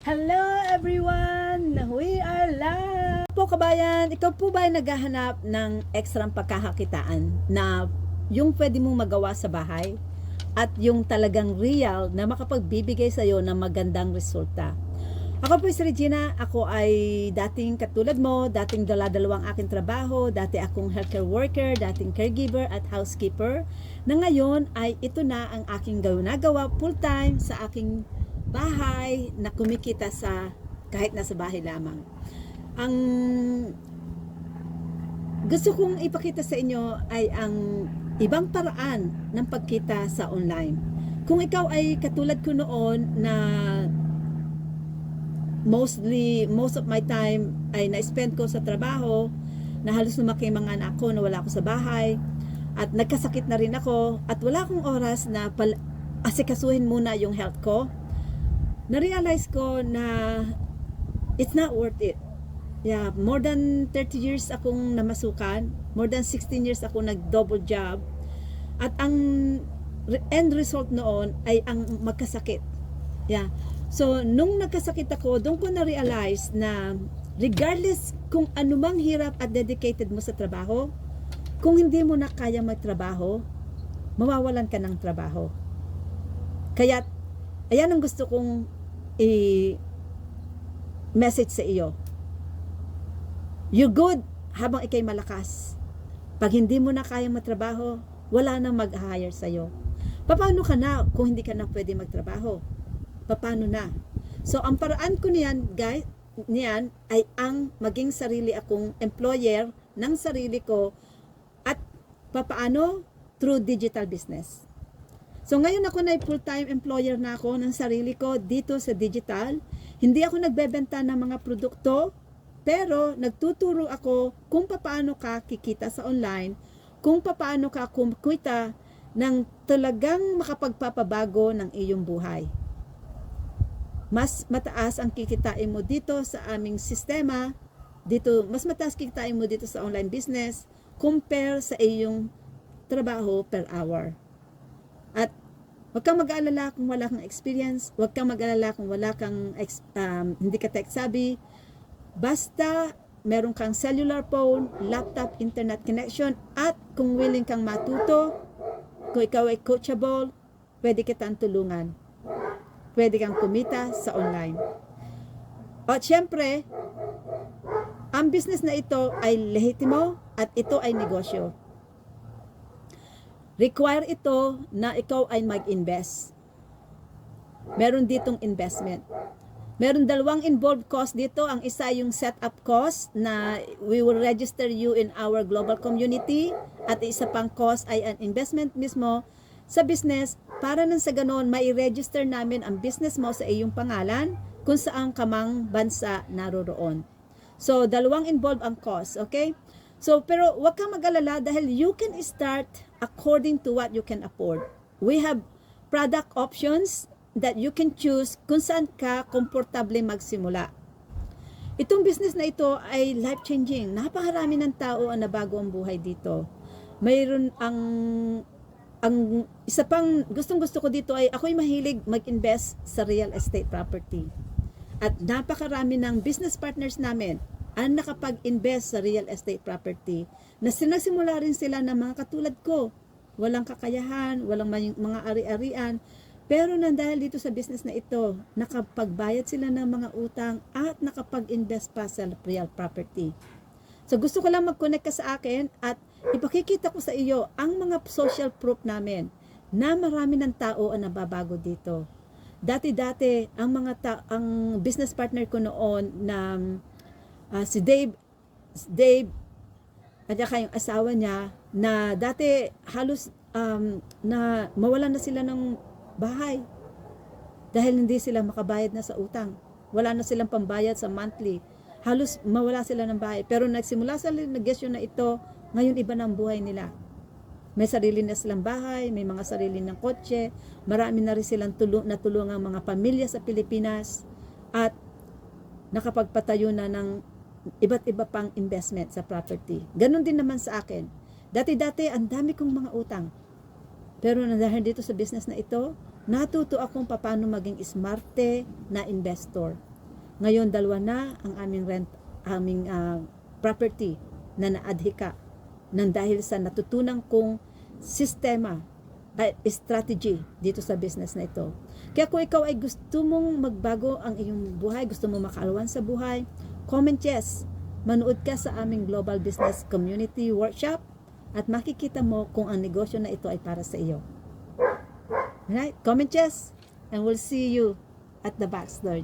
Hello everyone! We are live! Po kabayan, ikaw po ba ay naghahanap ng ekstrang pagkakakitaan na yung pwede mong magawa sa bahay at yung talagang real na makapagbibigay sa iyo ng magandang resulta? Ako po si Regina, ako ay dating katulad mo, dating dala-dalawang aking trabaho, dati akong healthcare worker, dating caregiver at housekeeper, na ngayon ay ito na ang aking ginagawa full-time sa aking bahay na kumikita sa kahit nasa bahay lamang. Ang gusto kong ipakita sa inyo ay ang ibang paraan ng pagkita sa online. Kung ikaw ay katulad ko noon na mostly most of my time ay na-spend ko sa trabaho na halos lumaki mga anak ko na wala ako sa bahay at nagkasakit na rin ako at wala akong oras na pal- asikasuhin muna yung health ko na-realize ko na it's not worth it. Yeah, more than 30 years akong namasukan, more than 16 years ako nag-double job. At ang end result noon ay ang magkasakit. Yeah. So, nung nagkasakit ako, doon ko na-realize na regardless kung anumang hirap at dedicated mo sa trabaho, kung hindi mo na kaya magtrabaho, mawawalan ka ng trabaho. Kaya, ayan ang gusto kong i-message sa iyo. You're good habang ikay malakas. Pag hindi mo na kaya matrabaho, wala nang mag-hire sa iyo. Paano ka na kung hindi ka na pwede magtrabaho? Paano na? So, ang paraan ko niyan, guys, niyan ay ang maging sarili akong employer ng sarili ko at papaano? Through digital business. So ngayon ako na full-time employer na ako ng sarili ko dito sa digital. Hindi ako nagbebenta ng mga produkto, pero nagtuturo ako kung paano ka kikita sa online, kung paano ka kumita ng talagang makapagpapabago ng iyong buhay. Mas mataas ang kikitain mo dito sa aming sistema, dito mas mataas kikitain mo dito sa online business compare sa iyong trabaho per hour. At Huwag kang mag-aalala kung wala kang experience. Huwag kang mag-aalala kung wala kang um, hindi ka tech savvy. Basta meron kang cellular phone, laptop, internet connection, at kung willing kang matuto, kung ikaw ay coachable, pwede kitang tulungan. Pwede kang kumita sa online. At syempre, ang business na ito ay lehitimo at ito ay negosyo require ito na ikaw ay mag-invest. Meron ditong investment. Meron dalawang involved cost dito. Ang isa yung setup cost na we will register you in our global community at isa pang cost ay an investment mismo sa business para nang sa ganon mai-register namin ang business mo sa iyong pangalan kung saan ka mang bansa naroroon. So, dalawang involved ang cost, okay? So, pero wag kang mag-alala dahil you can start according to what you can afford. We have product options that you can choose kung saan ka komportable magsimula. Itong business na ito ay life-changing. Napakarami ng tao ang nabago ang buhay dito. Mayroon ang ang isa pang gustong gusto ko dito ay ako'y mahilig mag-invest sa real estate property. At napakarami ng business partners namin ang nakapag-invest sa real estate property na sinasimula rin sila ng mga katulad ko. Walang kakayahan, walang mga ari-arian. Pero nang dahil dito sa business na ito, nakapagbayad sila ng mga utang at nakapag-invest pa sa real property. So gusto ko lang mag-connect ka sa akin at ipakikita ko sa iyo ang mga social proof namin na marami ng tao ang nababago dito. Dati-dati ang mga ta- ang business partner ko noon na ah, si Dave Dave at saka yung asawa niya na dati halos um, na mawalan na sila ng bahay dahil hindi sila makabayad na sa utang. Wala na silang pambayad sa monthly. Halos mawala sila ng bahay. Pero nagsimula sa negosyo na ito, ngayon iba na ang buhay nila. May sarili na silang bahay, may mga sarili ng kotse, marami na rin silang tulong, natulungan mga pamilya sa Pilipinas at nakapagpatayo na ng iba't iba pang investment sa property. Ganon din naman sa akin. Dati-dati, ang dami kong mga utang. Pero dahil dito sa business na ito, natuto akong paano maging smarte na investor. Ngayon, dalawa na ang aming rent, aming ah, property na naadhika nang dahil sa natutunan kong sistema ay strategy dito sa business na ito. Kaya kung ikaw ay gusto mong magbago ang iyong buhay, gusto mong makaalwan sa buhay, comment yes. Manood ka sa aming Global Business Community Workshop at makikita mo kung ang negosyo na ito ay para sa iyo. Alright? Comment yes and we'll see you at the backstore.